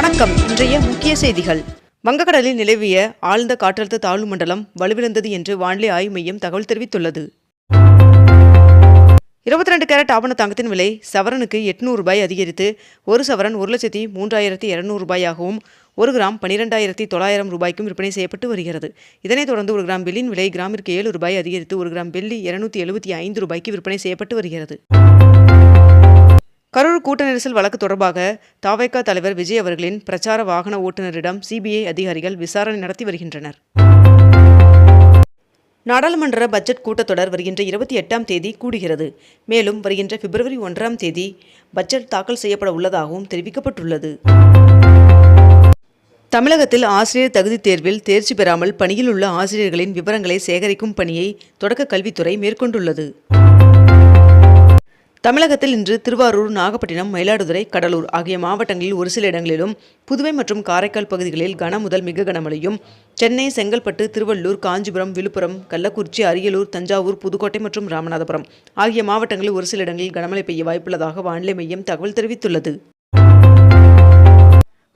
வணக்கம். இன்றைய முக்கிய செய்திகள். வங்கக்கடலில் நிலவிய ஆழ்ந்த காற்றழுத்த தாழ்வு மண்டலம் வலுவிழந்தது என்று வானிலை ஆய்வு மையம் தகவல் தெரிவித்துள்ளது. இருபத்தி ரெண்டு கேரட் ஆபண தங்கத்தின் விலை சவரனுக்கு எட்நூறு ரூபாய் அதிகரித்து ஒரு சவரன் ஒரு லட்சத்தி மூன்றாயிரத்தி இரநூறு ரூபாயாகவும் ஒரு கிராம் பன்னிரெண்டாயிரத்தி தொள்ளாயிரம் ரூபாய்க்கும் விற்பனை செய்யப்பட்டு வருகிறது. இதனைத் தொடர்ந்து ஒரு கிராம் வெள்ளியின் விலை கிராமிற்கு ஏழு ரூபாய் அதிகரித்து ஒரு கிராம் வெள்ளி இருநூத்தி எழுபத்தி ஐந்து ரூபாய்க்கு விற்பனை செய்யப்பட்டு வருகிறது. கரூர் கூட்ட நெரிசல் வழக்கு தொடர்பாக தாவைக்கா தலைவர் விஜய் அவர்களின் பிரச்சார வாகன ஓட்டுநரிடம் சிபிஐ அதிகாரிகள் விசாரணை நடத்தி வருகின்றனர். நாடாளுமன்ற பட்ஜெட் கூட்டத்தொடர் வருகின்ற இருபத்தி எட்டாம் தேதி கூடுகிறது. மேலும் வருகின்ற பிப்ரவரி ஒன்றாம் தேதி பட்ஜெட் தாக்கல் செய்யப்பட உள்ளதாகவும் தெரிவிக்கப்பட்டுள்ளது. தமிழகத்தில் ஆசிரியர் தகுதித் தேர்வில் தேர்ச்சி பெறாமல் பணியில் உள்ள ஆசிரியர்களின் விவரங்களை சேகரிக்கும் பணியை தொடக்க கல்வித்துறை மேற்கொண்டுள்ளது. தமிழகத்தில் இன்று திருவாரூர் நாகப்பட்டினம் மயிலாடுதுறை கடலூர் ஆகிய மாவட்டங்களில் ஒரு சில இடங்களிலும் புதுவை மற்றும் காரைக்கால் பகுதிகளில் கன முதல் மிக கனமழையும் சென்னை செங்கல்பட்டு திருவள்ளூர் காஞ்சிபுரம் விழுப்புரம் கள்ளக்குறிச்சி அரியலூர் தஞ்சாவூர் புதுக்கோட்டை மற்றும் ராமநாதபுரம் ஆகிய மாவட்டங்களில் ஒரு சில இடங்களில் கனமழை பெய்ய வாய்ப்புள்ளதாக வானிலை மையம் தகவல் தெரிவித்துள்ளது.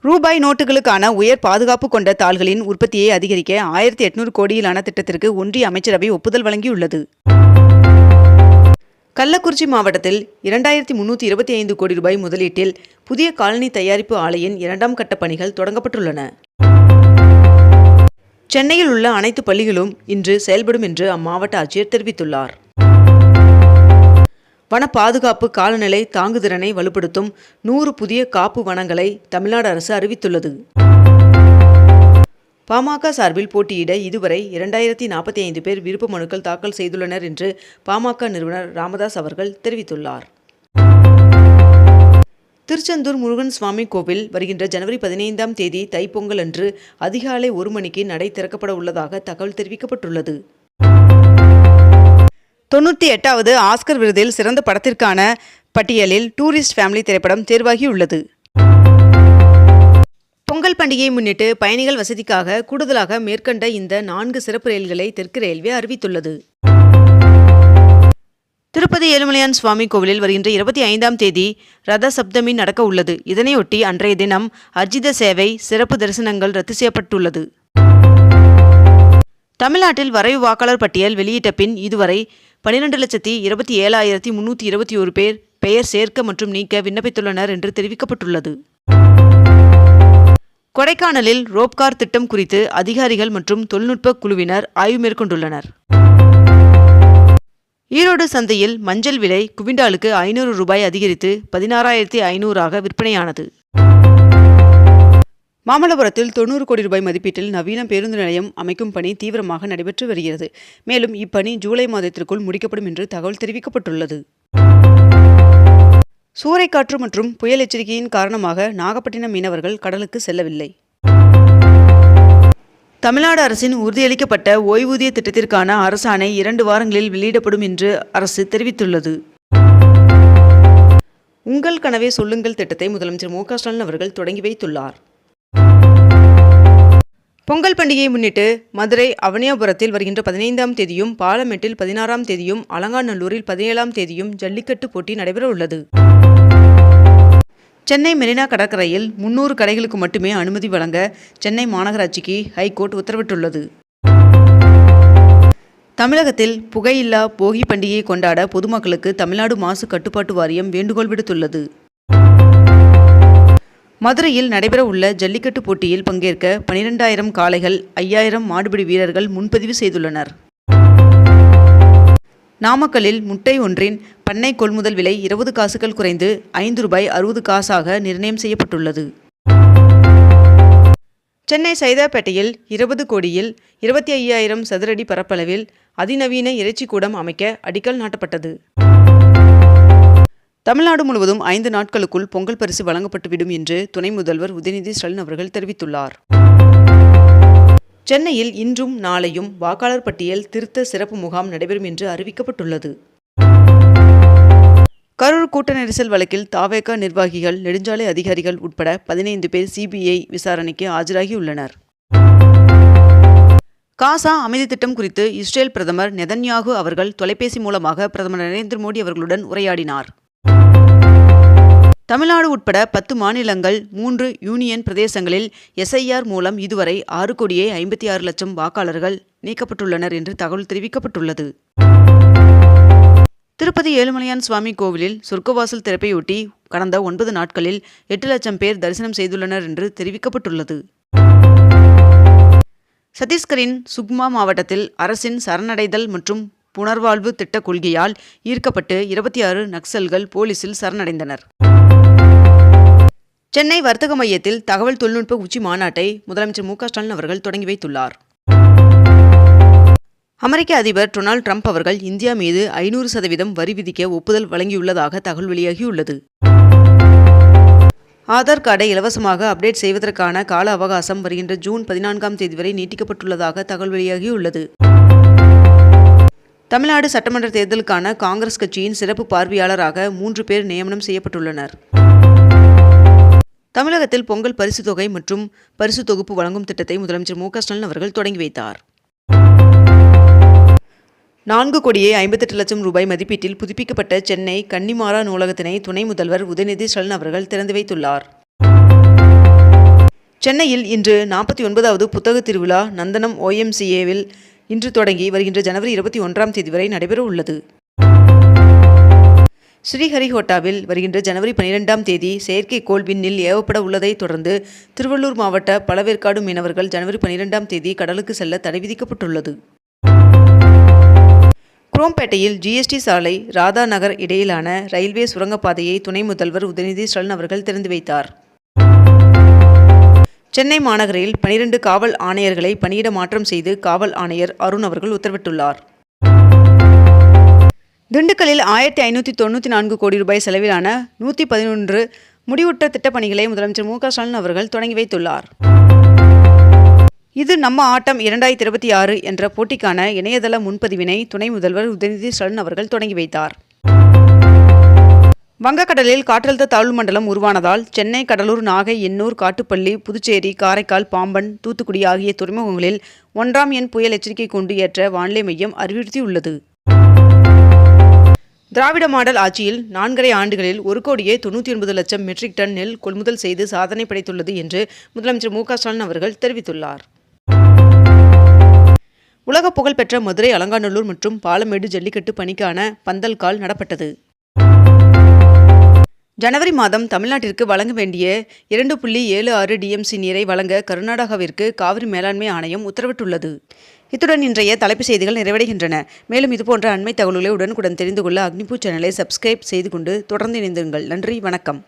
ரூபாய் நோட்டுகளுக்கான உயர் பாதுகாப்பு கொண்ட தாள்களின் உற்பத்தியை அதிகரிக்க ஆயிரத்தி எட்நூறு கோடியிலான திட்டத்திற்கு ஒன்றிய அமைச்சரவை ஒப்புதல் வழங்கியுள்ளது. கள்ளக்குறிச்சி மாவட்டத்தில் இரண்டாயிரத்தி முன்னூற்றி இருபத்தி ஐந்து கோடி ரூபாய் முதலீட்டில் புதிய காலனி தயாரிப்பு ஆலையின் இரண்டாம் கட்ட பணிகள் தொடங்கப்பட்டுள்ளன. சென்னையில் உள்ள அனைத்து பள்ளிகளும் இன்று செயல்படும் என்று அம்மாவட்ட ஆட்சியர் தெரிவித்துள்ளார். வன பாதுகாப்பு காலநிலை தாங்குதிறனை வலுப்படுத்தும் நூறு புதிய காப்பு வனங்களை தமிழ்நாடு அரசு அறிவித்துள்ளது. பாமக சார்பில் போட்டியிட இதுவரை இரண்டாயிரத்தி நாற்பத்தி ஐந்து பேர் விருப்ப மனுக்கள் தாக்கல் செய்துள்ளனர் என்று பாமக நிறுவனர் ராமதாஸ் அவர்கள் தெரிவித்துள்ளார். திருச்செந்தூர் முருகன் சுவாமி கோவில் வருகின்ற ஜனவரி பதினைந்தாம் தேதி தைப்பொங்கல் அன்று அதிகாலை ஒரு மணிக்கு நடை திறக்கப்பட உள்ளதாக தகவல் தெரிவிக்கப்பட்டுள்ளது. தொண்ணூற்றி எட்டாவது ஆஸ்கர் விருதில் சிறந்த படத்திற்கான பட்டியலில் டூரிஸ்ட் ஃபேமிலி திரைப்படம் தேர்வாகியுள்ளது. பொங்கல் பண்டிகையை முன்னிட்டு பயணிகள் வசதிக்காக கூடுதலாக மேற்கண்ட இந்த நான்கு சிறப்பு ரயில்களை தெற்கு ரயில்வே அறிவித்துள்ளது. திருப்பதி ஏழுமலையான் சுவாமி கோவிலில் வருகின்ற இருபத்தி ஐந்தாம் தேதி ரத சப்தமி நடக்க உள்ளது. இதனையொட்டி அன்றைய தினம் அர்ஜித சேவை சிறப்பு தரிசனங்கள் ரத்து செய்யப்பட்டுள்ளது. தமிழ்நாட்டில் வரைவு வாக்காளர் பட்டியல் வெளியிட்ட பின் இதுவரை பனிரெண்டு லட்சத்தி இருபத்தி ஏழாயிரத்தி முன்னூற்றி இருபத்தி ஒரு பேர் பெயர் சேர்க்க மற்றும் நீக்க விண்ணப்பித்துள்ளனர் என்று தெரிவிக்கப்பட்டுள்ளது. கொடைக்கானலில் ரோப்கார் திட்டம் குறித்து அதிகாரிகள் மற்றும் தொழில்நுட்ப குழுவினர் ஆய்வு மேற்கொண்டுள்ளனர். ஈரோடு சந்தையில் மஞ்சள் விலை குவிண்டாலுக்கு ஐநூறு ரூபாய் அதிகரித்து பதினாறாயிரத்தி ஐநூறாக விற்பனையானது. மாமல்லபுரத்தில் தொண்ணூறு கோடி ரூபாய் மதிப்பீட்டில் நவீன பேருந்து நிலையம் அமைக்கும் பணி தீவிரமாக நடைபெற்று வருகிறது. மேலும் இப்பணி ஜூலை மாதத்திற்குள் முடிக்கப்படும் என்று தகவல் தெரிவிக்கப்பட்டுள்ளது. சூறைக்காற்று மற்றும் புயல் எச்சரிக்கையின் காரணமாக நாகப்பட்டினம் மீனவர்கள் கடலுக்கு செல்லவில்லை. தமிழ்நாடு அரசின் உறுதியளிக்கப்பட்ட ஓய்வூதிய திட்டத்திற்கான அரசாணை இரண்டு வாரங்களில் வெளியிடப்படும் என்று அரசு தெரிவித்துள்ளது. உங்கள் கனவே சொல்லுங்கள் திட்டத்தை முதலமைச்சர் மு ஸ்டாலின் அவர்கள் தொடங்கி வைத்துள்ளார். பொங்கல் பண்டிகையை முன்னிட்டு மதுரை அவனியாபுரத்தில் வருகின்ற பதினைந்தாம் தேதியும் பாலமேட்டில் பதினாறாம் தேதியும் அலங்காநல்லூரில் பதினேழாம் தேதியும் ஜல்லிக்கட்டு போட்டி நடைபெற உள்ளது சென்னை மெரினா கடற்கரையில் முன்னூறு கடைகளுக்கு மட்டுமே அனுமதி வழங்க சென்னை மாநகராட்சிக்கு ஹைகோர்ட் உத்தரவிட்டுள்ளது. தமிழகத்தில் புகையில்லா போகி பண்டிகையை கொண்டாட பொதுமக்களுக்கு தமிழ்நாடு மாசு கட்டுப்பாட்டு வாரியம் வேண்டுகோள் விடுத்துள்ளது. மதுரையில் நடைபெறவுள்ள ஜல்லிக்கட்டு போட்டியில் பங்கேற்க பனிரெண்டாயிரம் காளைகள் ஐயாயிரம் மாடுபிடி வீரர்கள் முன்பதிவு செய்துள்ளனர். நாமக்கல்லில் முட்டை ஒன்றின் பண்ணை கொள்முதல் விலை இருபது காசுகள் குறைந்து ஐந்து ரூபாய் அறுபது காசாக நிர்ணயம் செய்யப்பட்டுள்ளது. சென்னை சைதாப்பேட்டையில் இருபது கோடியில் இருபத்தி ஐயாயிரம் சதுரடி பரப்பளவில் அதிநவீன இறைச்சி கூடம் அமைக்க அடிக்கல் நாட்டப்பட்டது. தமிழ்நாடு முழுவதும் ஐந்து நாட்களுக்குள் பொங்கல் பரிசு வழங்கப்பட்டுவிடும் என்று துணை முதல்வர் உதயநிதி ஸ்டாலின் அவர்கள் தெரிவித்துள்ளார். சென்னையில் இன்றும் நாளையும் வாக்காளர் பட்டியல் திருத்த சிறப்பு முகாம் நடைபெறும் என்று அறிவிக்கப்பட்டுள்ளது. கரூர் கூட்ட நெரிசல் வழக்கில் தாவேகா நிர்வாகிகள் நெடுஞ்சாலை அதிகாரிகள் உட்பட பதினைந்து பேர் சிபிஐ விசாரணைக்கு ஆஜராகியுள்ளனர். காசா அமைதி திட்டம் குறித்து இஸ்ரேல் பிரதமர் நெதன்யாகு அவர்கள் தொலைபேசி மூலமாக பிரதமர் நரேந்திர மோடி அவர்களுடன் உரையாடினார். தமிழ்நாடு உட்பட பத்து மாநிலங்கள் மூன்று யூனியன் பிரதேசங்களில் எஸ்ஐஆர் மூலம் இதுவரை ஆறு கோடியே ஐம்பத்தி ஆறு லட்சம் வாக்காளர்கள் நீக்கப்பட்டுள்ளனர் என்று தகவல் தெரிவிக்கப்பட்டுள்ளது. திருப்பதி ஏழுமலையான் சுவாமி கோவிலில் சொர்க்கவாசல் திறப்பையொட்டி கடந்த ஒன்பது நாட்களில் எட்டு லட்சம் பேர் தரிசனம் செய்துள்ளனர் என்று தெரிவிக்கப்பட்டுள்ளது. சத்தீஸ்கரின் சுக்மா மாவட்டத்தில் அரசின் சரணடைதல் மற்றும் புனர்வாழ்வு திட்ட கொள்கையால் ஈர்க்கப்பட்டு இருபத்தி ஆறு நக்சல்கள் போலீசில் சரணடைந்தனர். சென்னை வர்த்தக மையத்தில் தகவல் தொழில்நுட்ப உச்சி மாநாட்டை முதலமைச்சர் மு க ஸ்டாலின் அவர்கள் தொடங்கி வைத்துள்ளார். அமெரிக்க அதிபர் டொனால்ட் ட்ரம்ப் அவர்கள் இந்தியா மீது ஐநூறு சதவீதம் வரி விதிக்க ஒப்புதல் வழங்கியுள்ளதாக தகவல் வெளியாகியுள்ளது. ஆதார் கார்டை இலவசமாக அப்டேட் செய்வதற்கான கால அவகாசம் வருகின்ற ஜூன் பதினான்காம் தேதி வரை நீட்டிக்கப்பட்டுள்ளதாக தகவல் வெளியாகியுள்ளது. தமிழ்நாடு சட்டமன்ற தேர்தலுக்கான காங்கிரஸ் கட்சியின் சிறப்பு பார்வையாளராக மூன்று பேர் நியமனம் செய்யப்பட்டுள்ளனர். தமிழகத்தில் பொங்கல் பரிசு தொகை மற்றும் பரிசு தொகுப்பு வழங்கும் திட்டத்தை முதலமைச்சர் மு க ஸ்டாலின் அவர்கள் தொடங்கி வைத்தார். நான்கு கோடியே ஐம்பத்தெட்டு லட்சம் ரூபாய் மதிப்பீட்டில் புதுப்பிக்கப்பட்ட சென்னை கன்னிமாரா நூலகத்தினை துணை முதல்வர் உதயநிதி ஸ்டாலின் அவர்கள் திறந்து வைத்துள்ளார். சென்னையில் இன்று நாற்பத்தி ஒன்பதாவது புத்தக திருவிழா நந்தனம் ஓஎம்சிஏவில் இன்று தொடங்கி வருகின்ற ஜனவரி இருபத்தி ஒன்றாம் தேதி வரை நடைபெற உள்ளது. ஸ்ரீஹரிகோட்டாவில் வருகின்ற ஜனவரி பனிரெண்டாம் தேதி செயற்கைக்கோள் விண்ணில் ஏவப்பட உள்ளதை தொடர்ந்து திருவள்ளூர் மாவட்ட பழவேற்காடு மீனவர்கள் ஜனவரி பனிரெண்டாம் தேதி கடலுக்கு செல்ல தடை விதிக்கப்பட்டுள்ளது. குரோம்பேட்டையில் ஜிஎஸ்டி சாலை ராதா நகர் இடையிலான ரயில்வே சுரங்கப்பாதையை துணை முதல்வர் உதயநிதி ஸ்டாலின் அவர்கள் திறந்து வைத்தார். சென்னை மாநகரில் பனிரெண்டு காவல் ஆணையர்களை பணியிட மாற்றம் செய்து காவல் ஆணையர் அருண் அவர்கள் உத்தரவிட்டுள்ளார். திண்டுக்கல்லில் ஆயிரத்தி ஐநூற்றி தொண்ணூற்றி நான்கு கோடி ரூபாய் செலவிலான நூற்றி பதினொன்று முடிவுற்ற திட்டப்பணிகளை முதலமைச்சர் மு க ஸ்டாலின் அவர்கள் தொடங்கி வைத்துள்ளார். இது நம்ம ஆட்டம் இரண்டாயிரத்தி இருபத்தி ஆறு என்ற போட்டிக்கான இணையதள முன்பதிவினை துணை முதல்வர் உதயநிதி ஸ்டாலின் அவர்கள் தொடங்கி வைத்தார். வங்கக்கடலில் காற்றழுத்த தாழ்வு மண்டலம் உருவானதால் சென்னை கடலூர் நாகை எண்ணூர் காட்டுப்பள்ளி புதுச்சேரி காரைக்கால் பாம்பன் தூத்துக்குடி ஆகிய துறைமுகங்களில் ஒன்றாம் எண் புயல் எச்சரிக்கை கொண்டு ஏற்ற வானிலை மையம் அறிவுறுத்தியுள்ளது. திராவிட மாடல் ஆட்சியில் நான்கரை ஆண்டுகளில் ஒரு கோடியே தொண்ணூற்றி ஒன்பது லட்சம் மெட்ரிக் டன் நெல் கொள்முதல் செய்து சாதனை படைத்துள்ளது என்று முதலமைச்சர் மு க ஸ்டாலின் அவர்கள் தெரிவித்துள்ளார். உலக புகழ்பெற்ற மதுரை அலங்காநல்லூர் மற்றும் பாலமேடு ஜல்லிக்கட்டு பணிக்கான பந்தல் கால் நடப்பட்டது. ஜனவரி மாதம் தமிழ்நாட்டிற்கு வழங்க வேண்டிய இரண்டு புள்ளி ஏழு ஆறு டிஎம்சி நீரை வழங்க கர்நாடகாவிற்கு காவிரி மேலாண்மை ஆணையம் உத்தரவிட்டுள்ளது. இத்துடன் இன்றைய தலைப்புச் செய்திகள் நிறைவடைகின்றன. மேலும் இதுபோன்ற அண்மை தகவல்களை உடனுக்குடன் தெரிந்து கொள்ள அக்னிபூ சேனலை சப்ஸ்கிரைப் செய்து கொண்டு தொடர்ந்து இணைந்திருங்கள். நன்றி வணக்கம்.